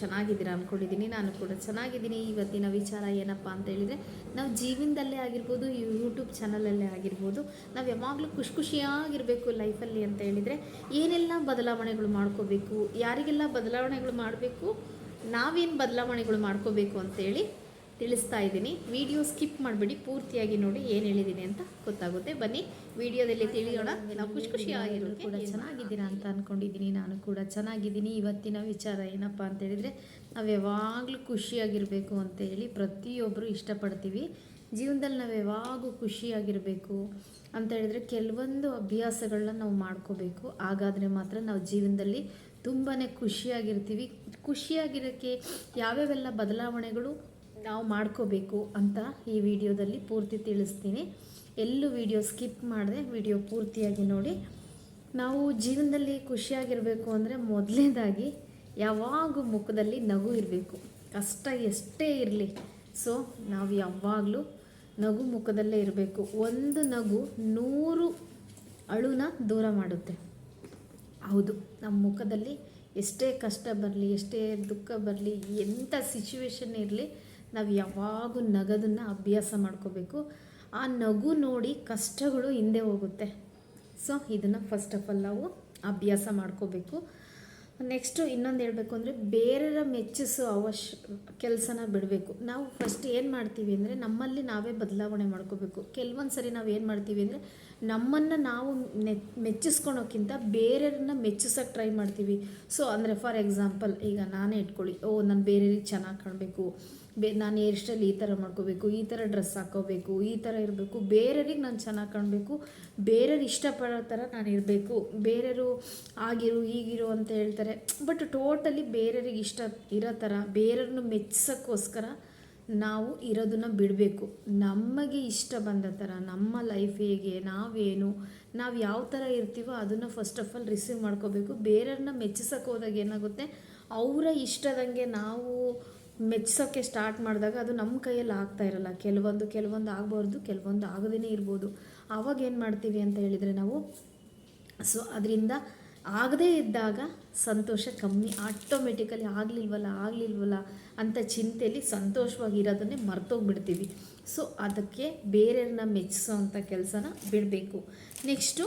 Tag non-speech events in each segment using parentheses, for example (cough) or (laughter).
ಚೆನ್ನಾಗಿದ್ದೀರಾ ಅಂದ್ಕೊಂಡಿದ್ದೀನಿ ನಾನು ಕೂಡ ಚೆನ್ನಾಗಿದ್ದೀನಿ. ಇವತ್ತಿನ ವಿಚಾರ ಏನಪ್ಪ ಅಂತ ಹೇಳಿದರೆ, ನಾವು ಜೀವನದಲ್ಲೇ ಆಗಿರ್ಬೋದು ಯೂಟ್ಯೂಬ್ ಚಾನಲಲ್ಲೇ ಆಗಿರ್ಬೋದು, ನಾವು ಯಾವಾಗಲೂ ಖುಷಿ ಖುಷಿಯಾಗಿರಬೇಕು ಲೈಫಲ್ಲಿ ಅಂತ ಹೇಳಿದರೆ, ಏನೆಲ್ಲ ಬದಲಾವಣೆಗಳು ಮಾಡ್ಕೋಬೇಕು, ಯಾರಿಗೆಲ್ಲ ಬದಲಾವಣೆಗಳು ಮಾಡಬೇಕು, ನಾವೇನು ಬದಲಾವಣೆಗಳು ಮಾಡ್ಕೋಬೇಕು ಅಂತೇಳಿ ತಿಳಿಸ್ತಾ ಇದ್ದೀನಿ. ವಿಡಿಯೋ ಸ್ಕಿಪ್ ಮಾಡಿಬಿಡಿ ಪೂರ್ತಿಯಾಗಿ ನೋಡಿ ಏನು ಹೇಳಿದ್ದೀನಿ ಅಂತ ಗೊತ್ತಾಗುತ್ತೆ. ಬನ್ನಿ ವಿಡಿಯೋದಲ್ಲಿ ತಿಳಿಯೋಣ. ನಾವು ಖುಷಿ ಖುಷಿಯಾಗಿರೋ ಕೂಡ ಚೆನ್ನಾಗಿದ್ದೀರಾ ಅಂತ ಅಂದ್ಕೊಂಡಿದ್ದೀನಿ ನಾನು ಕೂಡ ಚೆನ್ನಾಗಿದ್ದೀನಿ. ಇವತ್ತಿನ ವಿಚಾರ ಏನಪ್ಪ ಅಂತ ಹೇಳಿದರೆ ನಾವು ಯಾವಾಗಲೂ ಖುಷಿಯಾಗಿರಬೇಕು ಅಂತೇಳಿ ಪ್ರತಿಯೊಬ್ಬರು ಇಷ್ಟಪಡ್ತೀವಿ. ಜೀವನದಲ್ಲಿ ನಾವು ಯಾವಾಗೂ ಖುಷಿಯಾಗಿರಬೇಕು ಅಂತ ಹೇಳಿದರೆ ಕೆಲವೊಂದು ಅಭ್ಯಾಸಗಳನ್ನ ನಾವು ಮಾಡ್ಕೋಬೇಕು. ಹಾಗಾದರೆ ಮಾತ್ರ ನಾವು ಜೀವನದಲ್ಲಿ ತುಂಬಾ ಖುಷಿಯಾಗಿರ್ತೀವಿ. ಖುಷಿಯಾಗಿರೋಕ್ಕೆ ಯಾವ್ಯಾವೆಲ್ಲ ಬದಲಾವಣೆಗಳು ನಾವು ಮಾಡ್ಕೋಬೇಕು ಅಂತ ಈ ವಿಡಿಯೋದಲ್ಲಿ ಪೂರ್ತಿ ತಿಳಿಸ್ತೀನಿ. ಎಲ್ಲೂ ವಿಡಿಯೋ ಸ್ಕಿಪ್ ಮಾಡಿದೆ ವಿಡಿಯೋ ಪೂರ್ತಿಯಾಗಿ ನೋಡಿ. ನಾವು ಜೀವನದಲ್ಲಿ ಖುಷಿಯಾಗಿರಬೇಕು ಅಂದರೆ ಮೊದಲನೇದಾಗಿ ಯಾವಾಗೂ ಮುಖದಲ್ಲಿ ನಗು ಇರಬೇಕು. ಕಷ್ಟ ಎಷ್ಟೇ ಇರಲಿ. ಸೊ ನಾವು ಯಾವಾಗಲೂ ನಗು ಮುಖದಲ್ಲೇ ಇರಬೇಕು. ಒಂದು ನಗು ನೂರು ಅಳುನ ದೂರ ಮಾಡುತ್ತೆ. ಹೌದು, ನಮ್ಮ ಮುಖದಲ್ಲಿ ಎಷ್ಟೇ ಕಷ್ಟ ಬರಲಿ, ಎಷ್ಟೇ ದುಃಖ ಬರಲಿ, ಎಂಥ ಸಿಚುವೇಶನ್ ಇರಲಿ ನಾವು ಯಾವಾಗೂ ನಗದನ್ನು ಅಭ್ಯಾಸ ಮಾಡ್ಕೋಬೇಕು. ಆ ನಗು ನೋಡಿ ಕಷ್ಟಗಳು ಹಿಂದೆ ಹೋಗುತ್ತೆ. ಸೊ ಇದನ್ನು ಫಸ್ಟ್ ಆಫ್ ಆಲ್ ನಾವು ಅಭ್ಯಾಸ ಮಾಡ್ಕೋಬೇಕು. ನೆಕ್ಸ್ಟು ಇನ್ನೊಂದು ಹೇಳಬೇಕು ಅಂದರೆ ಬೇರೆಯರ ಮೆಚ್ಚಿಸೋ ಅವಶ್ಯ, ಕೆಲಸನ ಬಿಡಬೇಕು. ನಾವು ಫಸ್ಟ್ ಏನು ಮಾಡ್ತೀವಿ ಅಂದರೆ ನಮ್ಮಲ್ಲಿ ನಾವೇ ಬದಲಾವಣೆ ಮಾಡ್ಕೋಬೇಕು. ಕೆಲವೊಂದು ಸರಿ ನಾವು ಏನು ಮಾಡ್ತೀವಿ ಅಂದರೆ ನಮ್ಮನ್ನು ನಾವು ಮೆಚ್ಚಿಸ್ಕೊಳೋಕ್ಕಿಂತ ಬೇರೆಯವ್ರನ್ನ ಮೆಚ್ಚಿಸೋಕ್ಕೆ ಟ್ರೈ ಮಾಡ್ತೀವಿ. ಸೊ ಅಂದರೆ ಫಾರ್ ಎಕ್ಸಾಂಪಲ್ ಈಗ ನಾನೇ ಇಟ್ಕೊಳ್ಳಿ. ಓ, ನಾನು ಬೇರೆಯವ್ರಿಗೆ ಚೆನ್ನಾಗಿ ಕಾಣಬೇಕು. ನಾನು ಹೇರ್ ಸ್ಟೈಲ್ ಈ ಥರ ಮಾಡ್ಕೋಬೇಕು, ಈ ಥರ ಡ್ರೆಸ್ ಹಾಕೋಬೇಕು, ಈ ಥರ ಇರಬೇಕು. ಬೇರೆಯವ್ರಿಗೆ ನಾನು ಚೆನ್ನಾಗಿ ಕಾಣಬೇಕು. ಬೇರೆಯವ್ರು ಇಷ್ಟಪಡೋ ಥರ ನಾನು ಇರಬೇಕು. ಬೇರೆಯವರು ಆಗಿರು, ಈಗಿರು ಅಂತ ಹೇಳ್ತಾರೆ. ಬಟ್ ಟೋಟಲಿ ಬೇರೆಯವ್ರಿಗೆ ಇಷ್ಟ ಇರೋ ಥರ ಬೇರೆಯವ್ರನ್ನ ಮೆಚ್ಚಿಸೋಕ್ಕೋಸ್ಕರ ನಾವು ಇರೋದನ್ನ ಬಿಡಬೇಕು. ನಮಗೆ ಇಷ್ಟ ಬಂದ ಥರ ನಮ್ಮ ಲೈಫ್ ಹೇಗೆ, ನಾವೇನು, ನಾವು ಯಾವ ಥರ ಇರ್ತೀವೋ ಅದನ್ನು ಫಸ್ಟ್ ಆಫ್ ಆಲ್ ರಿಸೀವ್ ಮಾಡ್ಕೋಬೇಕು. ಬೇರೆಯವ್ರನ್ನ ಮೆಚ್ಚಿಸೋಕೆ ಹೋದಾಗ ಏನಾಗುತ್ತೆ? ಅವರ ಇಷ್ಟದಂಗೆ ನಾವು ಮೆಚ್ಸೋಕ್ಕೆ ಸ್ಟಾರ್ಟ್ ಮಾಡಿದಾಗ ಅದು ನಮ್ಮ ಕೈಯಲ್ಲಿ ಆಗ್ತಾ ಇರಲ್ಲ. ಕೆಲವೊಂದು ಕೆಲವೊಂದು ಆಗಬಾರ್ದು, ಕೆಲವೊಂದು ಆಗದೇ ಇರ್ಬೋದು. ಆವಾಗ ಏನು ಮಾಡ್ತೀವಿ ಅಂತ ಹೇಳಿದರೆ ನಾವು, ಸೊ ಅದರಿಂದ ಆಗದೇ ಇದ್ದಾಗ ಸಂತೋಷ ಕಮ್ಮಿ ಆಟೋಮೆಟಿಕಲಿ ಆಗಲಿಲ್ವಲ್ಲ ಆಗಲಿಲ್ವಲ್ಲ ಅಂತ ಚಿಂತೆಯಲ್ಲಿ ಸಂತೋಷವಾಗಿರೋದನ್ನೇ ಮರ್ತೋಗ್ಬಿಡ್ತೀವಿ. ಸೊ ಅದಕ್ಕೆ ಬೇರೆಯವ್ರನ್ನ ಮೆಚ್ಚಿಸೋ ಅಂಥ ಕೆಲಸನ ಬಿಡಬೇಕು. ನೆಕ್ಸ್ಟು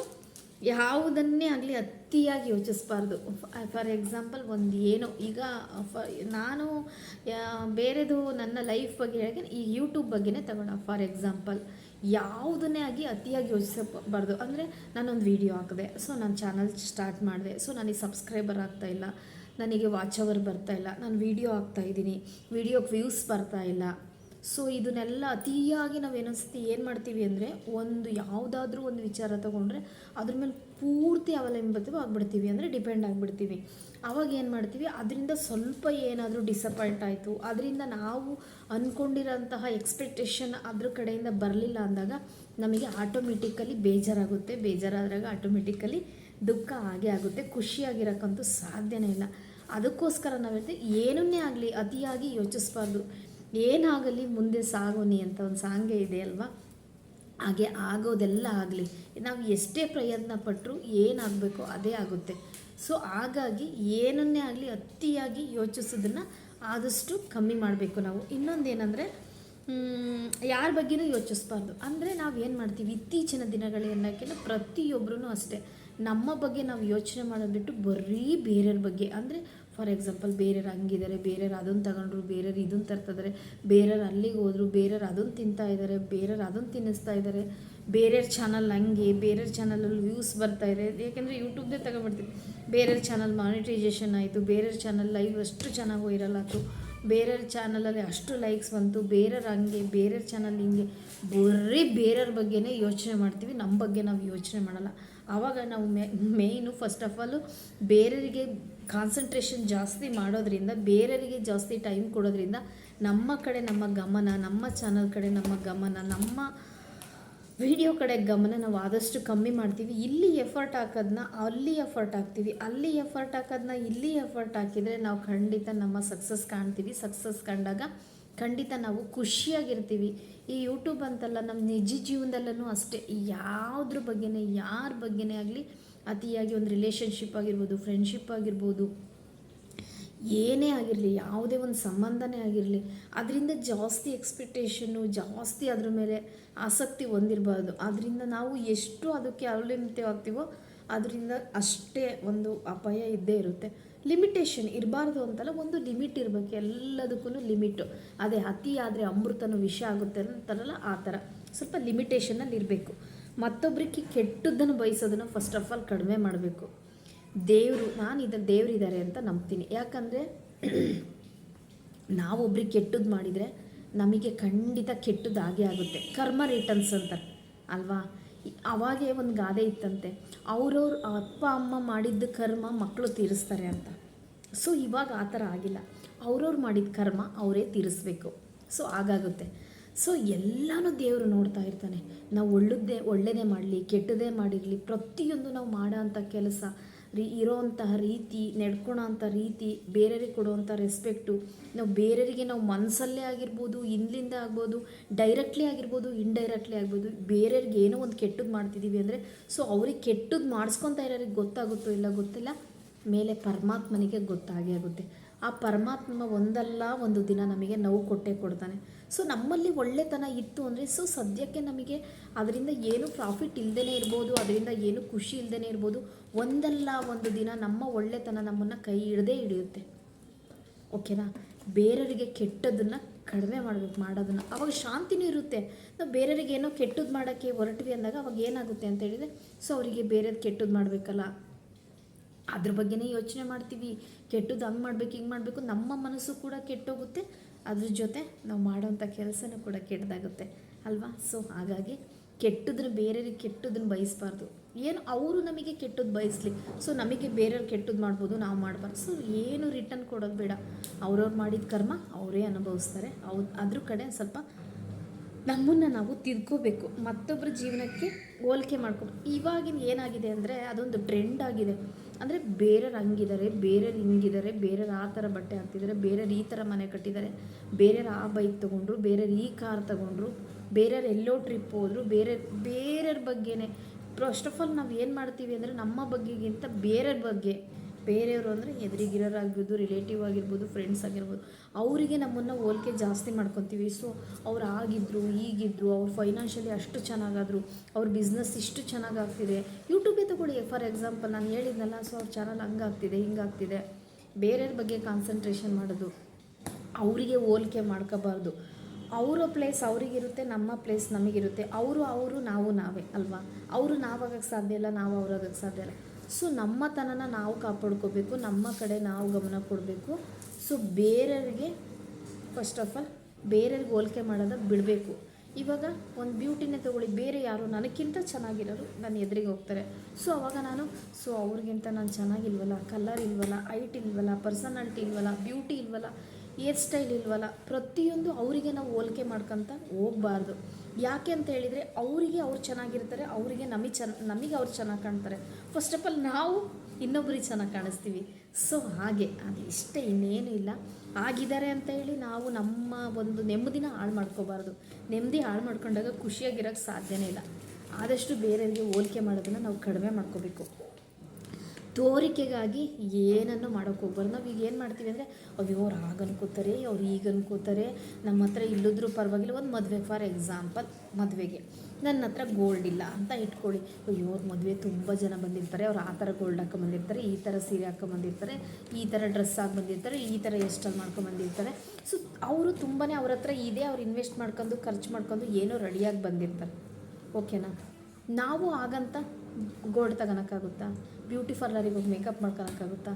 ಯಾವುದನ್ನೇ ಆಗಲಿ ಅತಿಯಾಗಿ ಯೋಚಿಸ್ಬಾರ್ದು. ಫಾರ್ ಎಕ್ಸಾಂಪಲ್ ಒಂದು ಏನೋ, ಈಗ ಫ, ನಾನು ಬೇರೆದು ನನ್ನ ಲೈಫ್ ಬಗ್ಗೆ ಹೇಳಿ ಈ ಯೂಟ್ಯೂಬ್ ಬಗ್ಗೆನೇ ತಗೋಣ, ಫಾರ್ ಎಕ್ಸಾಂಪಲ್. ಯಾವುದನ್ನೇ ಆಗಿ ಅತಿಯಾಗಿ ಯೋಚಿಸಬಾರ್ದು. ಅಂದರೆ ನಾನೊಂದು ವಿಡಿಯೋ ಹಾಕಿದೆ. ಸೊ, ನಾನು ಚಾನಲ್ ಸ್ಟಾರ್ಟ್ ಮಾಡಿದೆ. ಸೊ, ನನಗೆ ಸಬ್ಸ್ಕ್ರೈಬರ್ ಆಗ್ತಾ ಇಲ್ಲ. ನನಗೆ ವಾಚ್ ಅವರ್ ಬರ್ತಾ ಇಲ್ಲ. ನಾನು ವಿಡಿಯೋ ಹಾಕ್ತಾ ಇದ್ದೀನಿ. ವಿಡಿಯೋಗೆ ವ್ಯೂಸ್ ಬರ್ತಾ ಇಲ್ಲ. ಸೊ ಇದನ್ನೆಲ್ಲ ಅತಿಯಾಗಿ ನಾವು ಏನನ್ಸುತ್ತೆ ಏನು ಮಾಡ್ತೀವಿ ಅಂದರೆ, ಒಂದು ಯಾವುದಾದ್ರೂ ಒಂದು ವಿಚಾರ ತೊಗೊಂಡ್ರೆ, ಅದ್ರ ಮೇಲೆ ಪೂರ್ತಿ ಅವಲಂಬಿತವೂ ಆಗಿಬಿಡ್ತೀವಿ ಅಂದರೆ ಡಿಪೆಂಡ್ ಆಗಿಬಿಡ್ತೀವಿ. ಆವಾಗ ಏನು ಮಾಡ್ತೀವಿ, ಅದರಿಂದ ಸ್ವಲ್ಪ ಏನಾದರೂ ಡಿಸಪಾಯಿಂಟ್ ಆಯಿತು, ಅದರಿಂದ ನಾವು ಅಂದ್ಕೊಂಡಿರೋಂತಹ ಎಕ್ಸ್ಪೆಕ್ಟೇಷನ್ ಅದ್ರ ಕಡೆಯಿಂದ ಬರಲಿಲ್ಲ ಅಂದಾಗ ನಮಗೆ ಆಟೋಮೆಟಿಕಲಿ ಬೇಜಾರಾಗುತ್ತೆ, ಬೇಜಾರಾದಾಗ ಆಟೋಮೆಟಿಕಲಿ ದುಃಖ ಆಗೇ ಆಗುತ್ತೆ, ಖುಷಿಯಾಗಿರೋಕ್ಕಂತೂ ಸಾಧ್ಯನೇ ಇಲ್ಲ. ಅದಕ್ಕೋಸ್ಕರ ನಾವು ಹೇಳ್ತೀವಿ, ಏನನ್ನೇ ಆಗಲಿ ಅತಿಯಾಗಿ ಯೋಚಿಸ್ಬಾರ್ದು. ಏನಾಗಲಿ ಮುಂದೆ ಸಾಗೋನಿ ಅಂತ ಒಂದು ಸಾಂಗೆ ಇದೆ ಅಲ್ವಾ? ಹಾಗೆ ಆಗೋದೆಲ್ಲ ಆಗಲಿ. ನಾವು ಎಷ್ಟೇ ಪ್ರಯತ್ನ ಪಟ್ಟರು ಏನಾಗಬೇಕು ಅದೇ ಆಗುತ್ತೆ. ಸೊ ಹಾಗಾಗಿ ಏನನ್ನೇ ಆಗಲಿ ಅತಿಯಾಗಿ ಯೋಚಿಸೋದನ್ನು ಆದಷ್ಟು ಕಮ್ಮಿ ಮಾಡಬೇಕು ನಾವು. ಇನ್ನೊಂದೇನೆಂದರೆ ಯಾರ ಬಗ್ಗೆನೂ ಯೋಚಿಸ್ಬಾರ್ದು. ಅಂದರೆ ನಾವು ಏನು ಮಾಡ್ತೀವಿ? ಇತ್ತೀಚಿನ ದಿನಗಳೇನಕ್ಕಿಂತ ಪ್ರತಿಯೊಬ್ಬರೂ ಅಷ್ಟೇ. ನಮ್ಮ ಬಗ್ಗೆ ನಾವು ಯೋಚನೆ ಮಾಡೋದು ಬಿಟ್ಟು ಬರೀ ಬೇರೆಯವ್ರ ಬಗ್ಗೆ. ಅಂದರೆ ಫಾರ್ ಎಕ್ಸಾಂಪಲ್ ಬೇರೆಯವ್ರು ಹಂಗಿದ್ದಾರೆ ಬೇರೆಯವ್ರು ಅದನ್ನು ತಗೊಂಡ್ರು, ಬೇರೆಯವ್ರು ಇದನ್ನು ತರ್ತಿದ್ದಾರೆ ಬೇರೆಯವ್ರು ಅಲ್ಲಿಗೆ ಹೋದ್ರು, ಬೇರೆಯವ್ರು ಅದನ್ನು ತಿಂತಾ ಇದ್ದಾರೆ ಬೇರೆಯವ್ರು ಅದನ್ನು ತಿನ್ನಿಸ್ತಾ ಇದ್ದಾರೆ ಬೇರೆಯವ್ರ ಚಾನಲ್ ಹಂಗೆ, ಬೇರೆಯವ್ರ ಚಾನಲಲ್ಲಿ ವ್ಯೂಸ್ ಬರ್ತಾ ಇದೆ. ಯಾಕೆಂದರೆ ಯೂಟ್ಯೂಬ್ದೇ ತಗೊಬಿಡ್ತೀವಿ ಬೇರೆಯವ್ರ ಚಾನಲ್ ಮಾನಿಟೈಸೇಷನ್ ಆಯಿತು, ಬೇರೆಯವ್ರ ಚಾನಲ್ ಲೈವ್ ಅಷ್ಟು ಚೆನ್ನಾಗಿ ವೈರಲ್ ಆಯಿತು ಬೇರೆಯವ್ರ ಚಾನಲಲ್ಲಿ ಅಷ್ಟು ಲೈಕ್ಸ್ ಬಂತು, ಬೇರೆಯವ್ರ ಹಂಗೆ, ಬೇರೆಯವ್ರ ಚಾನಲ್ ಹಿಂಗೆ. ಬರೀ ಬೇರೆಯವ್ರ ಬಗ್ಗೆನೇ ಯೋಚನೆ ಮಾಡ್ತೀವಿ ನಮ್ಮ ಬಗ್ಗೆ ನಾವು ಯೋಚನೆ ಮಾಡಲ್ಲ. ಆವಾಗ ನಾವು ಮೇ ಮೇಯ್ನು ಫಸ್ಟ್ ಆಫ್ ಆಲು ಬೇರೆಯವರಿಗೆ ಕಾನ್ಸಂಟ್ರೇಷನ್ ಜಾಸ್ತಿ ಮಾಡೋದ್ರಿಂದ, ಬೇರೆಯವರಿಗೆ ಜಾಸ್ತಿ ಟೈಮ್ ಕೊಡೋದ್ರಿಂದ ನಮ್ಮ ಕಡೆ ನಮ್ಮ ಗಮನ, ನಮ್ಮ ಚಾನಲ್ ಕಡೆ ನಮ್ಮ ಗಮನ, ನಮ್ಮ ವಿಡಿಯೋ ಕಡೆ ಗಮನ ನಾವು ಆದಷ್ಟು ಕಮ್ಮಿ ಮಾಡ್ತೀವಿ. ಇಲ್ಲಿ ಎಫರ್ಟ್ ಹಾಕೋದನ್ನ ಅಲ್ಲಿ ಎಫರ್ಟ್ ಹಾಕ್ತೀವಿ. ಅಲ್ಲಿ ಎಫರ್ಟ್ ಹಾಕೋದನ್ನ ಇಲ್ಲಿ ಎಫರ್ಟ್ ಹಾಕಿದರೆ ನಾವು ಖಂಡಿತ ನಮ್ಮ ಸಕ್ಸಸ್ ಕಾಣ್ತೀವಿ. ಸಕ್ಸಸ್ ಕಂಡಾಗ ಖಂಡಿತ ನಾವು ಖುಷಿಯಾಗಿರ್ತೀವಿ. ಈ ಯೂಟ್ಯೂಬ್ ಅಂತಲ್ಲ ನಮ್ಮ ನಿಜ ಜೀವನದಲ್ಲೂ ಅಷ್ಟೇ. ಯಾವುದ್ರ ಬಗ್ಗೆನೇ, ಯಾರ ಬಗ್ಗೆನೇ ಆಗಲಿ ಅತಿಯಾಗಿ ಒಂದು ರಿಲೇಷನ್ಶಿಪ್ ಆಗಿರ್ಬೋದು ಫ್ರೆಂಡ್ಶಿಪ್ ಆಗಿರ್ಬೋದು, ಏನೇ ಆಗಿರಲಿ, ಯಾವುದೇ ಒಂದು ಸಂಬಂಧನೇ ಆಗಿರಲಿ, ಅದರಿಂದ ಜಾಸ್ತಿ ಎಕ್ಸ್ಪೆಕ್ಟೇಷನ್ನು ಜಾಸ್ತಿ ಅದ್ರ ಮೇಲೆ ಆಸಕ್ತಿ ಹೊಂದಿರಬಾರ್ದು. ಅದರಿಂದ ನಾವು ಎಷ್ಟು ಅದಕ್ಕೆ ಅವಲಂಬಿತವಾಗ್ತೀವೋ ಅದರಿಂದ ಅಷ್ಟೇ ಒಂದು ಅಪಾಯ ಇದ್ದೇ ಇರುತ್ತೆ. ಲಿಮಿಟೇಷನ್ ಇರಬಾರ್ದು ಅಂತಲ್ಲ, ಒಂದು ಲಿಮಿಟ್ ಇರಬೇಕು. ಎಲ್ಲದಕ್ಕೂ ಲಿಮಿಟು ಅದೇ ಅತಿ ಆದರೆ ಅಮೃತನೂ ವಿಷ ಆಗುತ್ತೆ ಅಂತಾರಲ್ಲ, ಆ ಥರ. ಸ್ವಲ್ಪ ಲಿಮಿಟೇಷನಲ್ಲಿ ಇರಬೇಕು ಮತ್ತೊಬ್ಬರಿಗೆ ಕೆಟ್ಟದ್ದನ್ನು ಬಯಸೋದನ್ನು ಫಸ್ಟ್ ಆಫ್ ಆಲ್ ಕಡಿಮೆ ಮಾಡಬೇಕು. ದೇವರು, ನಾನು ಇದನ್ನು ದೇವರಿದ್ದಾರೆ ಅಂತ ನಂಬ್ತೀನಿ. ಯಾಕಂದರೆ ನಾವೊಬ್ರಿಗೆ ಕೆಟ್ಟದ್ದು ಮಾಡಿದರೆ ನಮಗೆ ಖಂಡಿತ ಕೆಟ್ಟದ್ದು ಆಗೇ ಆಗುತ್ತೆ. ಕರ್ಮ ರಿಟರ್ನ್ಸ್ ಅಂತಾರೆ, ಅಲ್ವಾ? ಅವಾಗೇ ಒಂದು ಗಾದೆ ಇತ್ತಂತೆ. ಅವ್ರವ್ರ ಅಪ್ಪ, ಅಮ್ಮ ಮಾಡಿದ್ದ ಕರ್ಮ ಮಕ್ಕಳು ತೀರಿಸ್ತಾರೆ ಅಂತ. ಸೊ ಇವಾಗ ಆ ಥರ ಆಗಿಲ್ಲ. ಅವ್ರವ್ರು ಮಾಡಿದ ಕರ್ಮ ಅವರೇ ತೀರಿಸ್ಬೇಕು. ಸೊ ಹಾಗಾಗುತ್ತೆ. ಸೊ ಎಲ್ಲನೂ ದೇವರು ನೋಡ್ತಾ ಇರ್ತಾನೆ. ನಾವು ಒಳ್ಳೆದೇ ಒಳ್ಳೆಯದೇ ಮಾಡಲಿ ಕೆಟ್ಟದೇ ಮಾಡಿರಲಿ, ಪ್ರತಿಯೊಂದು ನಾವು ಮಾಡೋ ಅಂಥ ಕೆಲಸ, ರೀ ಇರೋವಂತಹ ರೀತಿ ನಡ್ಕೊಳೋಂಥ ರೀತಿ, ಬೇರೆಯವ್ರಿಗೆ ಕೊಡುವಂಥ ರೆಸ್ಪೆಕ್ಟು ನಾವು ಬೇರೆಯವರಿಗೆ ನಾವು ಮನಸ್ಸಲ್ಲೇ ಆಗಿರ್ಬೋದು, ಇಲ್ಲಿಂದ ಆಗ್ಬೋದು ಡೈರೆಕ್ಟ್ಲಿ ಆಗಿರ್ಬೋದು ಇಂಡೈರೆಕ್ಟ್ಲಿ ಆಗ್ಬೋದು, ಬೇರೆಯವ್ರಿಗೆ ಏನೋ ಒಂದು ಕೆಟ್ಟದ್ದು ಮಾಡ್ತಿದ್ದೀವಿ ಅಂದರೆ ಸೊ ಅವ್ರಿಗೆ ಕೆಟ್ಟದ್ದು ಮಾಡಿಸ್ಕೊತಾ ಇರೋರಿಗೆ ಗೊತ್ತಾಗುತ್ತೋ ಇಲ್ಲ ಗೊತ್ತಿಲ್ಲ, ಮೇಲೆ ಪರಮಾತ್ಮನಿಗೆ ಗೊತ್ತಾಗೇ ಆಗುತ್ತೆ. ಆ ಪರಮಾತ್ಮ ಒಂದಲ್ಲ ಒಂದು ದಿನ ನಮಗೆ ನೋವು ಕೊಟ್ಟೇ ಕೊಡ್ತಾನೆ. ಸೊ ನಮ್ಮಲ್ಲಿ ಒಳ್ಳೆತನ ಇತ್ತು ಅಂದರೆ ಸೊ ಸದ್ಯಕ್ಕೆ ನಮಗೆ ಅದರಿಂದ ಏನು ಪ್ರಾಫಿಟ್ ಇಲ್ಲದೇ ಇರ್ಬೋದು, ಅದರಿಂದ ಏನು ಖುಷಿ ಇಲ್ಲದೇ ಇರ್ಬೋದು, ಒಂದಲ್ಲ ಒಂದು ದಿನ ನಮ್ಮ ಒಳ್ಳೆತನ ನಮ್ಮನ್ನು ಕೈ ಹಿಡದೇ ಹಿಡಿಯುತ್ತೆ. ಓಕೆನಾ ಬೇರೆಯವರಿಗೆ ಕೆಟ್ಟದನ್ನು ಕಡಿಮೆ ಮಾಡಬೇಕು, ಮಾಡೋದನ್ನು. ಅವಾಗ ಶಾಂತಿನೂ ಇರುತ್ತೆ. ನಾವು ಬೇರೆಯವರಿಗೆ ಏನೋ ಕೆಟ್ಟದ್ದು ಮಾಡೋಕ್ಕೆ ಹೊರಟ್ವಿ ಅಂದಾಗ ಅವಾಗ ಏನಾಗುತ್ತೆ ಅಂತ ಹೇಳಿದರೆ ಸೊ ಅವರಿಗೆ ಬೇರೆದು ಕೆಟ್ಟದ್ದು ಮಾಡಬೇಕಲ್ಲ. ಅದ್ರ ಬಗ್ಗೆನೇ ಯೋಚನೆ ಮಾಡ್ತೀವಿ. ಕೆಟ್ಟದ್ದು ಹಂಗೆ ಮಾಡಬೇಕು, ಹಿಂಗೆ ಮಾಡಬೇಕು, ನಮ್ಮ ಮನಸ್ಸು ಕೂಡ ಕೆಟ್ಟೋಗುತ್ತೆ. ಅದ್ರ ಜೊತೆ ನಾವು ಮಾಡೋವಂಥ ಕೆಲಸನೂ ಕೂಡ ಕೆಟ್ಟದಾಗುತ್ತೆ, ಅಲ್ವಾ? ಸೊ ಹಾಗಾಗಿ ಕೆಟ್ಟದನ್ನ ಬೇರೆಯವ್ರಿಗೆ ಕೆಟ್ಟದನ್ನು ಬಯಸಬಾರ್ದು. ಏನು ಅವರು ನಮಗೆ ಕೆಟ್ಟದ್ದು ಬಯಸಲಿ. ಸೊ ನಮಗೆ ಬೇರೆಯವ್ರು ಕೆಟ್ಟದ್ದು ಮಾಡ್ಬೋದು, ನಾವು ಮಾಡಬಾರ್ದು. ಸೊ ಏನು ರಿಟರ್ನ್ ಕೊಡೋದು ಬೇಡ. ಅವ್ರವ್ರು ಮಾಡಿದ ಕರ್ಮ ಅವರೇ ಅನುಭವಿಸ್ತಾರೆ. ಅವ್ರು ಅದ್ರ ಕಡೆ ಸ್ವಲ್ಪ ನಮ್ಮನ್ನು ನಾವು ತಿದ್ಕೋಬೇಕು. ಮತ್ತೊಬ್ಬರ ಜೀವನಕ್ಕೆ ಹೋಲಿಕೆ ಮಾಡ್ಕೊಂಡು. ಇವಾಗಿನ ಏನಾಗಿದೆ ಅಂದರೆ ಅದೊಂದು ಟ್ರೆಂಡ್ ಆಗಿದೆ. ಅಂದರೆ ಬೇರೆಯವ್ರು ಹಂಗಿದ್ದಾರೆ ಬೇರೆಯವ್ರು ಹಿಂಗಿದ್ದಾರೆ ಬೇರೆಯವ್ರು ಆ ಥರ ಬಟ್ಟೆ ಹಾಕ್ತಿದ್ದಾರೆ ಬೇರೆಯವ್ರು ಈ ಥರ ಮನೆ ಕಟ್ಟಿದ್ದಾರೆ ಬೇರೆಯವ್ರು ಆ ಬೈಕ್ ತೊಗೊಂಡ್ರು, ಬೇರೆಯವ್ರು ಈ ಕಾರ್ ತೊಗೊಂಡ್ರು, ಬೇರೆಯವ್ರು ಎಲ್ಲೋ ಟ್ರಿಪ್ ಹೋದ್ರು ಬೇರೆ ಬೇರೆಯವ್ರ ಬಗ್ಗೆನೇ. ಫಸ್ಟ್ ಆಫ್ ಆಲ್ ನಾವು ಏನು ಮಾಡ್ತೀವಿ ಅಂದರೆ ನಮ್ಮ ಬಗ್ಗೆಗಿಂತ ಬೇರೆಯವ್ರ ಬಗ್ಗೆ ಬೇರೆಯವರು ಅಂದರೆ ಎದುರಿಗಿರೋರಾಗಿರ್ಬೋದು ರಿಲೇಟಿವ್ ಆಗಿರ್ಬೋದು ಫ್ರೆಂಡ್ಸ್ ಆಗಿರ್ಬೋದು, ಅವರಿಗೆ ನಮ್ಮನ್ನು ಹೋಲಿಕೆ ಜಾಸ್ತಿ ಮಾಡ್ಕೊತೀವಿ. ಸೊ ಅವ್ರು ಆಗಿದ್ರು, ಈಗಿದ್ರು, ಅವ್ರು ಫೈನಾನ್ಷಿಯಲಿ ಅಷ್ಟು ಚೆನ್ನಾಗಾದರು, ಅವ್ರ ಬಿಸ್ನೆಸ್ ಇಷ್ಟು ಚೆನ್ನಾಗಿ ಆಗ್ತಿದೆ ಯೂಟ್ಯೂಬೇ ತಗೊಳ್ಳಿ. ಫಾರ್ ಎಕ್ಸಾಂಪಲ್ ನಾನು ಹೇಳಿದ್ನಲ್ಲ ಸೊ ಅವ್ರ ಚಾನಲ್ ಹಂಗಾಗ್ತಿದೆ, ಹಿಂಗಾಗ್ತಿದೆ. ಬೇರೆಯವ್ರ ಬಗ್ಗೆ ಕಾನ್ಸಂಟ್ರೇಷನ್ ಮಾಡೋದು, ಅವರಿಗೆ ಹೋಲಿಕೆ ಮಾಡ್ಕೋಬಾರ್ದು. ಅವರ ಪ್ಲೇಸ್ ಅವರಿಗಿರುತ್ತೆ, ನಮ್ಮ ಪ್ಲೇಸ್ ನಮಗಿರುತ್ತೆ. ಅವರು ಅವರು ನಾವು ನಾವೇ, ಅಲ್ವಾ? ಅವರು ನಾವಾಗಕ್ಕೆ ಸಾಧ್ಯ ಇಲ್ಲ, ನಾವು ಅವ್ರಾಗಕ್ಕೆ ಸಾಧ್ಯ ಇಲ್ಲ. ಸೊ ನಮ್ಮತನನ ನಾವು ಕಾಪಾಡ್ಕೋಬೇಕು, ನಮ್ಮ ಕಡೆ ನಾವು ಗಮನ ಕೊಡಬೇಕು. ಸೊ ಬೇರೆಯವ್ರಿಗೆ ಫಸ್ಟ್ ಆಫ್ ಆಲ್ ಬೇರೆಯವ್ರಿಗೆ ಹೋಲಿಕೆ ಮಾಡೋದ ಬಿಡಬೇಕು. ಇವಾಗ ಒಂದು ಬ್ಯೂಟಿನೇ ತೊಗೊಳ್ಳಿ, ಬೇರೆ ಯಾರು ನನಗಿಂತ ಚೆನ್ನಾಗಿರೋರು ನನ್ನ ಎದುರಿಗೆ ಹೋಗ್ತಾರೆ. ಸೊ ಅವಾಗ ನಾನು, ಸೊ ಅವ್ರಿಗಿಂತ ನಾನು ಚೆನ್ನಾಗಿಲ್ವಲ್ಲ? ಕಲರ್ ಇಲ್ವಲ್ಲ? ಹೈಟ್ ಇಲ್ವಲ್ಲ? ಪರ್ಸನಾಲ್ಟಿ ಇಲ್ವಲ್ಲ? ಬ್ಯೂಟಿ ಇಲ್ವಲ್ಲ? ಏರ್ ಸ್ಟೈಲ್ ಇಲ್ವಲ್ಲ? ಪ್ರತಿಯೊಂದು ಅವರಿಗೆ ನಾವು ಹೋಲಿಕೆ ಮಾಡ್ಕೊಂತ ಹೋಗ್ಬಾರ್ದು. ಯಾಕೆ ಅಂತ ಹೇಳಿದರೆ, ಅವರಿಗೆ ಅವ್ರು ಚೆನ್ನಾಗಿರ್ತಾರೆ, ಅವರಿಗೆ ನಮಗೆ ಚೆನ್ನ ನಮಗೆ ಅವ್ರು ಚೆನ್ನಾಗಿ ಕಾಣ್ತಾರೆ. ಫಸ್ಟ್ ಆಫ್ ಆಲ್ ನಾವು ಇನ್ನೊಬ್ರಿಗೆ ಚೆನ್ನಾಗಿ ಕಾಣಿಸ್ತೀವಿ. ಸೊ ಹಾಗೆ, ಅದು ಇಷ್ಟೇ, ಇನ್ನೇನು ಇಲ್ಲ. ಆಗಿದ್ದಾರೆ ಅಂತ ಹೇಳಿ ನಾವು ನಮ್ಮ ಒಂದು ನೆಮ್ಮದಿನ ಹಾಳು ಮಾಡ್ಕೋಬಾರ್ದು. ನೆಮ್ಮದಿ ಹಾಳು ಮಾಡ್ಕೊಂಡಾಗ ಖುಷಿಯಾಗಿರೋಕ್ಕೆ ಸಾಧ್ಯನೇ ಇಲ್ಲ. ಆದಷ್ಟು ಬೇರೆಯವರಿಗೆ ಹೋಲಿಕೆ ಮಾಡೋದನ್ನು ನಾವು ಕಡಿಮೆ ಮಾಡ್ಕೋಬೇಕು. ತೋರಿಕೆಗಾಗಿ ಏನನ್ನು ಮಾಡೋಕ್ಕೆ ಹೋಗ್ಬಾರ್ದು. ನಾವು ಈಗ ಏನು ಮಾಡ್ತೀವಿ ಅಂದರೆ, ಅಯ್ಯೋ ಅವ್ರು ಹಾಗೆ ಅನ್ಕೋತಾರೆ, ಅವ್ರು ಈಗ ಅನ್ಕೋತಾರೆ ನಮ್ಮ ಹತ್ರ ಇಲ್ಲದ್ರೂ ಪರವಾಗಿಲ್ಲ. ಒಂದು ಮದುವೆ ಫಾರ್ ಎಕ್ಸಾಂಪಲ್ ಮದುವೆಗೆ. ನನ್ನ ಹತ್ರ ಗೋಲ್ಡ್ ಇಲ್ಲ ಅಂತ ಇಟ್ಕೊಳ್ಳಿ. ಅಯ್ಯೋ, ಅವ್ರ ಮದುವೆ ತುಂಬ ಜನ ಬಂದಿರ್ತಾರೆ. ಅವ್ರು ಆ ಥರ ಗೋಲ್ಡ್ ಹಾಕೊಂಬಂದಿರ್ತಾರೆ ಈ ಥರ ಸೀರೆ ಹಾಕೊಂಬಂದಿರ್ತಾರೆ ಈ ಥರ ಡ್ರೆಸ್ ಹಾಕಿ ಬಂದಿರ್ತಾರೆ, ಈ ಥರ ಎಷ್ಟಲ್ಲಿ ಮಾಡ್ಕೊಂಬಂದಿರ್ತಾರೆ ಸೊ ಅವರು ತುಂಬಾ ಅವ್ರ ಹತ್ರ ಇದೆ, ಅವ್ರು ಇನ್ವೆಸ್ಟ್ ಮಾಡ್ಕೊಂಡು, ಖರ್ಚು ಮಾಡ್ಕೊಂಡು ಏನೋ ರೆಡಿಯಾಗಿ ಬಂದಿರ್ತಾರೆ. ಓಕೆನಾ ನಾವು ಆಗಂತ ಗೋಲ್ಡ್ ತಗೋಳಕ್ಕಾಗುತ್ತಾ ಬ್ಯೂಟಿ ಪಾರ್ಲರಿಗೆ ಹೋಗಿ ಮೇಕಪ್ ಮಾಡ್ಕೊಳಕ್ಕಾಗುತ್ತಾ?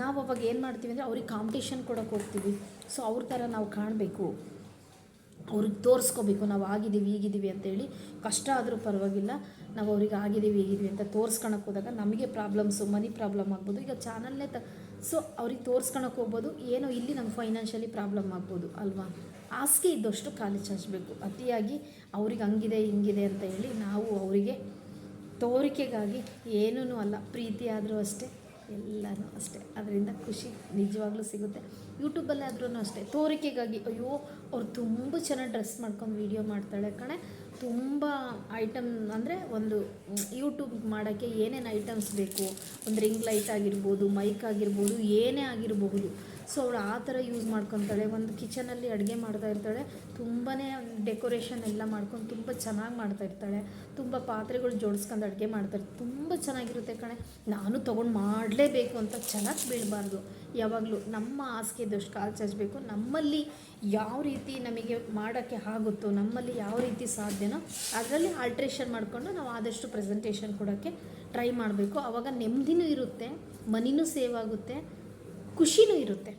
ನಾವು ಅವಾಗ ಏನು ಮಾಡ್ತೀವಿ ಅಂದರೆ ಅವ್ರಿಗೆ ಕಾಂಪಿಟೇಷನ್ ಕೊಡೋಕೆ ಹೋಗ್ತೀವಿ. ಸೊ ಅವ್ರ ಥರ ನಾವು ಕಾಣಬೇಕು. ಅವ್ರಿಗೆ ತೋರಿಸ್ಕೋಬೇಕು. ನಾವು ಆಗಿದ್ದೀವಿ, ಈಗಿದ್ದೀವಿ ಅಂತೇಳಿ ಕಷ್ಟ ಆದರೂ ಪರವಾಗಿಲ್ಲ. ನಾವು ಅವ್ರಿಗೆ ಆಗಿದ್ದೀವಿ, ಈಗಿದ್ದೀವಿ ಅಂತ ತೋರಿಸ್ಕೊಳಕ್ಕೆ ಹೋದಾಗ ನಮಗೆ ಪ್ರಾಬ್ಲಮ್ಸು ಮನಿ ಪ್ರಾಬ್ಲಮ್ ಆಗ್ಬೋದು. ಈಗ ಚಾನಲ್ನೇ ತ ಸೊ ಅವ್ರಿಗೆ ತೋರಿಸ್ಕೊಳಕ್ಕೆ ಹೋಗ್ಬೋದು. ಏನೋ ಇಲ್ಲಿ ನಮ್ಗೆ ಫೈನಾನ್ಷಿಯಲಿ ಪ್ರಾಬ್ಲಮ್ ಆಗ್ಬೋದು ಅಲ್ವಾ? ಹಾಸಿಗೆ ಇದ್ದಷ್ಟು ಖಾಲಿ ಚಾಚಬೇಕು. ಅತಿಯಾಗಿ ಅವ್ರಿಗೆ ಹಂಗಿದೆ, ಹಿಂಗಿದೆ ಅಂತ ಹೇಳಿ ನಾವು ಅವರಿಗೆ ತೋರಿಕೆಗಾಗಿ ಏನೂ ಅಲ್ಲ ಪ್ರೀತಿ ಆದರೂ ಅಷ್ಟೇ, ಎಲ್ಲನೂ ಅಷ್ಟೇ. ಅದರಿಂದ ಖುಷಿ ನಿಜವಾಗ್ಲೂ ಸಿಗುತ್ತೆ. ಯೂಟ್ಯೂಬಲ್ಲಿ ಆದ್ರೂ ಅಷ್ಟೇ. ತೋರಿಕೆಗಾಗಿ, ಅಯ್ಯೋ, ಅವ್ರು ತುಂಬ ಚೆನ್ನಾಗಿ ಡ್ರೆಸ್ ಮಾಡ್ಕೊಂಡು ವೀಡಿಯೋ ಮಾಡ್ತಾಳೆ ಕಣೆ. ತುಂಬ ಐಟಮ್ ಅಂದರೆ ಒಂದು ಯೂಟ್ಯೂಬ್ ಮಾಡೋಕ್ಕೆ ಏನೇನು ಐಟಮ್ಸ್ ಬೇಕು? ಒಂದು ರಿಂಗ್ ಲೈಟ್ ಆಗಿರ್ಬೋದು, ಮೈಕ್ ಆಗಿರ್ಬೋದು, ಏನೇ ಆಗಿರಬಹುದು. ಸೊ ಅವಳು ಆ ಥರ ಯೂಸ್ ಮಾಡ್ಕೊತಾಳೆ. ಒಂದು ಕಿಚನಲ್ಲಿ ಅಡುಗೆ ಮಾಡ್ತಾ ಇರ್ತಾಳೆ. ತುಂಬಾ ಡೆಕೋರೇಷನ್ ಎಲ್ಲ ಮಾಡ್ಕೊಂಡು ತುಂಬ ಚೆನ್ನಾಗಿ ಮಾಡ್ತಾ ಇರ್ತಾಳೆ. ತುಂಬ ಪಾತ್ರೆಗಳು ಜೋಡಿಸ್ಕೊಂಡು ಅಡುಗೆ ಮಾಡ್ತಾರೆ ತುಂಬ ಚೆನ್ನಾಗಿರುತ್ತೆ ಕಣೆ. ನಾನು ತೊಗೊಂಡು ಮಾಡಲೇಬೇಕು ಅಂತ ಚೆನ್ನಾಗಿ ಬೀಳಬಾರ್ದು. ಯಾವಾಗಲೂ ನಮ್ಮ ಹಾಸಿಗೆ ಇದ್ದಷ್ಟು ಕಾಲು ಚಚ್ಚಬೇಕು ನಮ್ಮಲ್ಲಿ ಯಾವ ರೀತಿ ನಮಗೆ ಮಾಡೋಕ್ಕೆ ಆಗುತ್ತೋ, ನಮ್ಮಲ್ಲಿ ಯಾವ ರೀತಿ ಸಾಧ್ಯನೋ ಅದರಲ್ಲಿ ಆಲ್ಟ್ರೇಷನ್ ಮಾಡಿಕೊಂಡು ನಾವು ಆದಷ್ಟು ಪ್ರೆಸೆಂಟೇಷನ್ ಕೊಡೋಕ್ಕೆ ಟ್ರೈ ಮಾಡಬೇಕು. ಆವಾಗ ನೆಮ್ಮದಿನೂ ಇರುತ್ತೆ, ಮನಿನೂ ಸೇವ್ ಆಗುತ್ತೆ. ಖುಷಿನೂ ಇರುತ್ತೆ.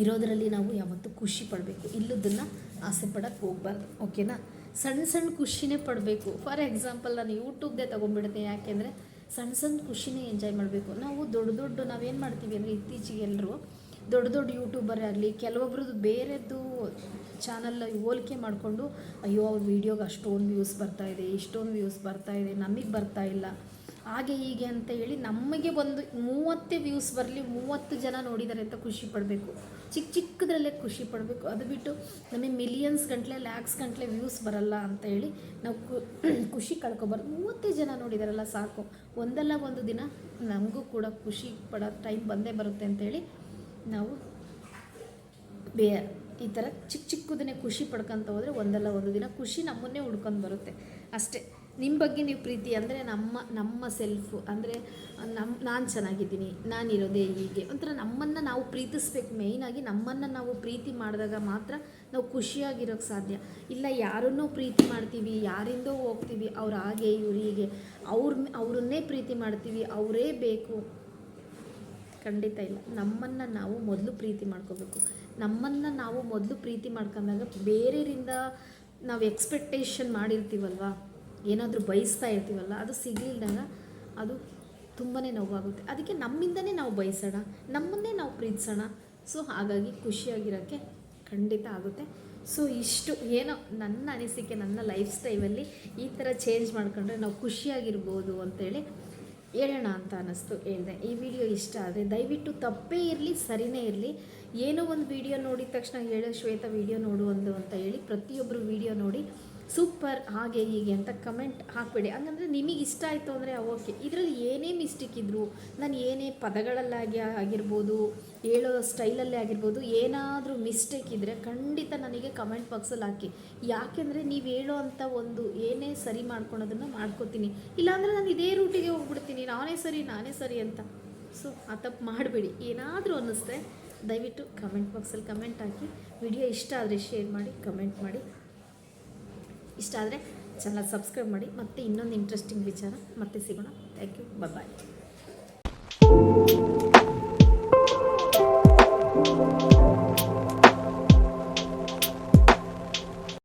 ಇರೋದರಲ್ಲಿ ನಾವು ಯಾವತ್ತೂ ಖುಷಿ ಪಡಬೇಕು. ಇಲ್ಲದನ್ನು ಆಸೆ ಪಡೋಕ್ಕೆ ಹೋಗ್ಬಾರ್ದು. ಓಕೆನಾ? ಸಣ್ಣ ಸಣ್ಣ ಖುಷಿನೇ ಪಡಬೇಕು. ಫಾರ್ ಎಕ್ಸಾಂಪಲ್ ನಾನು ಯೂಟ್ಯೂಬ್ದೇ ತೊಗೊಂಡ್ಬಿಡ್ತೀನಿ. ಯಾಕೆಂದರೆ ಸಣ್ಣ ಸಣ್ಣ ಖುಷಿನೇ ಎಂಜಾಯ್ ಮಾಡಬೇಕು. ನಾವು ದೊಡ್ಡ ದೊಡ್ಡ ನಾವೇನು ಮಾಡ್ತೀವಿ ಅಂದರೆ ಇತ್ತೀಚೆಗೆ ಎಲ್ಲರೂ ದೊಡ್ಡ ದೊಡ್ಡ ಯೂಟ್ಯೂಬರ್ ಆಗಲಿ, ಕೆಲವೊಬ್ರದ್ದು ಬೇರೆದ್ದು ಚಾನಲ್ ಹೋಲಿಕೆ ಮಾಡಿಕೊಂಡು, ಅಯ್ಯೋ, ಅವ್ರ ವೀಡಿಯೋಗೆ ಅಷ್ಟೊಂದು ವ್ಯೂಸ್ ಬರ್ತಾ ಇದೆ, ಇಷ್ಟೊಂದು ವ್ಯೂಸ್ ಬರ್ತಾ ಇದೆ, ನಮಗೆ ಬರ್ತಾ ಇಲ್ಲ. ಹಾಗೆ ಹೀಗೆ ಅಂತ ಹೇಳಿ ನಮಗೆ ಒಂದು ಮೂವತ್ತೇ ವ್ಯೂಸ್ ಬರಲಿ ಮೂವತ್ತು ಜನ ನೋಡಿದ್ದಾರೆ ಅಂತ ಖುಷಿ ಪಡಬೇಕು. ಚಿಕ್ಕ ಚಿಕ್ಕದ್ರಲ್ಲೇ ಖುಷಿ ಪಡಬೇಕು. ಅದು ಬಿಟ್ಟು ನಮಗೆ ಮಿಲಿಯನ್ಸ್ ಗಂಟಲೆ ಲ್ಯಾಕ್ಸ್ ಗಂಟಲೆ ವ್ಯೂಸ್ ಬರಲ್ಲ ಅಂತ ಹೇಳಿ ನಾವು (clears throat) ಖುಷಿ ಕಳ್ಕೊಬಾರ್ದು. ಮೂವತ್ತೇ ಜನ ನೋಡಿದಾರಲ್ಲ ಸಾಕು. ಒಂದಲ್ಲ ಒಂದು ದಿನ ನಮಗೂ ಕೂಡ ಖುಷಿ ಪಡೋ ಟೈಮ್ ಬಂದೇ ಬರುತ್ತೆ ಅಂತೇಳಿ ನಾವು ಬೇ, ಈ ಥರ ಚಿಕ್ಕ ಚಿಕ್ಕದನ್ನೇ ಖುಷಿ ಪಡ್ಕೊತ ಹೋದರೆ ಒಂದಲ್ಲ ಒಂದು ದಿನ ಖುಷಿ ನಮ್ಮನ್ನೇ ಹುಡ್ಕೊಂಡು ಬರುತ್ತೆ. ಅಷ್ಟೇ. ನಿಮ್ಮ ಬಗ್ಗೆ ನೀವು ಪ್ರೀತಿ ಅಂದರೆ ನಮ್ಮ ನಮ್ಮ ಸೆಲ್ಫು ಅಂದರೆ ನಮ್ಮ ನಾನು ಚೆನ್ನಾಗಿದ್ದೀನಿ ನಾನಿರೋದೇ ಹೀಗೆ. ಒಂಥರ ನಮ್ಮನ್ನು ನಾವು ಪ್ರೀತಿಸ್ಬೇಕು. ಮೇಯ್ನಾಗಿ ನಮ್ಮನ್ನು ನಾವು ಪ್ರೀತಿ ಮಾಡಿದಾಗ ಮಾತ್ರ ನಾವು ಖುಷಿಯಾಗಿರೋಕ್ಕೆ ಸಾಧ್ಯ. ಇಲ್ಲ ಯಾರನ್ನು ಪ್ರೀತಿ ಮಾಡ್ತೀವಿ, ಯಾರಿಂದೋ ಹೋಗ್ತೀವಿ, ಅವ್ರು ಹಾಗೆ, ಇವ್ರು ಹೀಗೆ. ಅವ್ರ, ಅವ್ರನ್ನೇ ಪ್ರೀತಿ ಮಾಡ್ತೀವಿ, ಅವರೇ ಬೇಕು. ಖಂಡಿತ ಇಲ್ಲ. ನಮ್ಮನ್ನು ನಾವು ಮೊದಲು ಪ್ರೀತಿ ಮಾಡ್ಕೋಬೇಕು. ನಮ್ಮನ್ನು ನಾವು ಮೊದಲು ಪ್ರೀತಿ ಮಾಡ್ಕೊಂಡಾಗ ಬೇರೆಯರಿಂದ ನಾವು ಎಕ್ಸ್ಪೆಕ್ಟೇಷನ್ ಮಾಡಿರ್ತೀವಲ್ವ? ಏನಾದರೂ ಬಯಸ್ತಾ ಇರ್ತೀವಲ್ಲ, ಅದು ಸಿಗಲಿಲ್ದಾಗ ಅದು ತುಂಬಾ ನೋವಾಗುತ್ತೆ. ಅದಕ್ಕೆ ನಮ್ಮಿಂದನೇ ನಾವು ಬಯಸೋಣ, ನಮ್ಮನ್ನೇ ನಾವು ಪ್ರೀತಿಸೋಣ. ಸೊ, ಹಾಗಾಗಿ ಖುಷಿಯಾಗಿರೋಕ್ಕೆ ಖಂಡಿತ ಆಗುತ್ತೆ. ಸೊ, ಇಷ್ಟು ಏನೋ ನನ್ನ ಅನಿಸಿಕೆ, ನನ್ನ ಲೈಫ್ ಸ್ಟೈಲಲ್ಲಿ ಈ ಥರ ಚೇಂಜ್ ಮಾಡ್ಕೊಂಡ್ರೆ ನಾವು ಖುಷಿಯಾಗಿರ್ಬೋದು ಅಂತೇಳಿ ಹೇಳೋಣ ಅಂತ ಅನ್ನಿಸ್ತು, ಹೇಳಿದೆ. ಈ ವಿಡಿಯೋ ಇಷ್ಟ ಆದರೆ ದಯವಿಟ್ಟು ತಪ್ಪೇ ಇರಲಿ, ಸರಿನೇ ಇರಲಿ. ಏನೋ ಒಂದು ವಿಡಿಯೋ ನೋಡಿದ ತಕ್ಷಣ ಹೇಳೋ, ಶ್ವೇತ ವಿಡಿಯೋ ನೋಡು ಒಂದು ಅಂತ ಹೇಳಿ ಪ್ರತಿಯೊಬ್ಬರು ವಿಡಿಯೋ ನೋಡಿ ಸೂಪರ್, ಹಾಗೆ ಹೀಗೆ ಅಂತ ಕಮೆಂಟ್ ಹಾಕಬೇಡಿ. ಹಂಗಂದ್ರೆ ನಿಮಗೆ ಇಷ್ಟ ಆಯಿತು ಅಂದರೆ ಓಕೆ. ಇದರಲ್ಲಿ ಏನೇ ಮಿಸ್ಟೇಕ್ ಇದ್ದರೂ ನಾನು ಏನೇ ಪದಗಳಲ್ಲಾಗಿ ಆಗಿರ್ಬೋದು, ಹೇಳೋ ಸ್ಟೈಲಲ್ಲೇ ಆಗಿರ್ಬೋದು, ಏನಾದರೂ ಮಿಸ್ಟೇಕ್ ಇದ್ದರೆ ಖಂಡಿತ ನನಗೆ ಕಮೆಂಟ್ ಬಾಕ್ಸಲ್ಲಿ ಹಾಕಿ. ಯಾಕೆಂದರೆ ನೀವು ಹೇಳೋ ಅಂಥ ಒಂದು ಏನೇ ಸರಿ ಮಾಡ್ಕೊಳೋದನ್ನು ಮಾಡ್ಕೋತೀನಿ. ಇಲ್ಲಾಂದರೆ ನಾನು ಇದೇ ರೂಟಿಗೆ ಹೋಗ್ಬಿಡ್ತೀನಿ. ನಾನೇ ಸರಿ ನಾನೇ ಸರಿ ಅಂತ. ಸೊ ಆ ತಪ್ಪು ಮಾಡಬೇಡಿ. ಏನಾದರೂ ಅನ್ನಿಸ್ತೆ ದಯವಿಟ್ಟು ಕಮೆಂಟ್ ಬಾಕ್ಸಲ್ಲಿ ಕಮೆಂಟ್ ಹಾಕಿ. ವಿಡಿಯೋ ಇಷ್ಟ ಆದರೆ ಶೇರ್ ಮಾಡಿ ಕಮೆಂಟ್ ಮಾಡಿ. ಇಷ್ಟ ಆದರೆ ಚಾನಲ್ ಸಬ್ಸ್ಕ್ರೈಬ್ ಮಾಡಿ ಮತ್ತೆ ಇನ್ನೊಂದು ಇಂಟ್ರೆಸ್ಟಿಂಗ್ ವಿಚಾರ ಮತ್ತೆ ಸಿಗೋಣ. Thank you bye